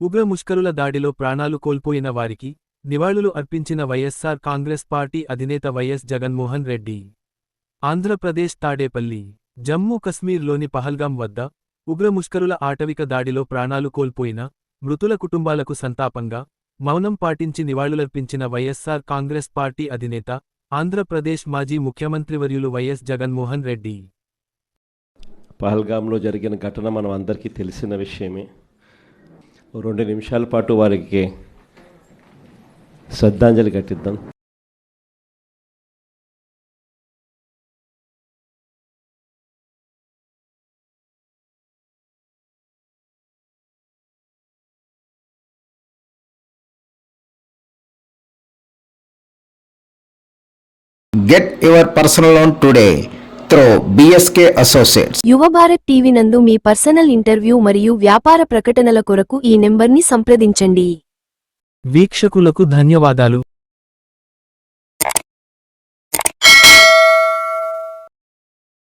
ఉగ్ర ముష్కరుల దాడిలో ప్రాణాలు కోల్పోయిన వారికి నివాళులు అర్పించిన వైఎస్సార్ కాంగ్రెస్ పార్టీ అధినేత వైఎస్ జగన్మోహన్ రెడ్డి. ఆంధ్రప్రదేశ్ తాడేపల్లి జమ్మూ కశ్మీర్లోని పహల్గాం వద్ద ఉగ్ర ముష్కరుల ఆటవిక దాడిలో ప్రాణాలు కోల్పోయిన మృతుల కుటుంబాలకు సంతాపంగా మౌనం పాటించి నివాళులర్పించిన వైఎస్సార్ కాంగ్రెస్ పార్టీ అధినేత ఆంధ్రప్రదేశ్ మాజీ ముఖ్యమంత్రివర్యులు వైఎస్ జగన్మోహన్ రెడ్డి. పహల్గాంలో జరిగిన ఘటన మనం అందరికీ తెలిసిన విషయమే. రెండు నిమిషాల పాటు వారికి శ్రద్ధాంజలి ఘటిద్దాం Get your personal loan today through BSK Associates. యువ భారత్ టీవీ నందు మీ పర్సనల్ ఇంటర్వ్యూ మరియు వ్యాపార ప్రకటనల కొరకు ఈ నెంబర్ని సంప్రదించండి వీక్షకులకు ధన్యవాదాలు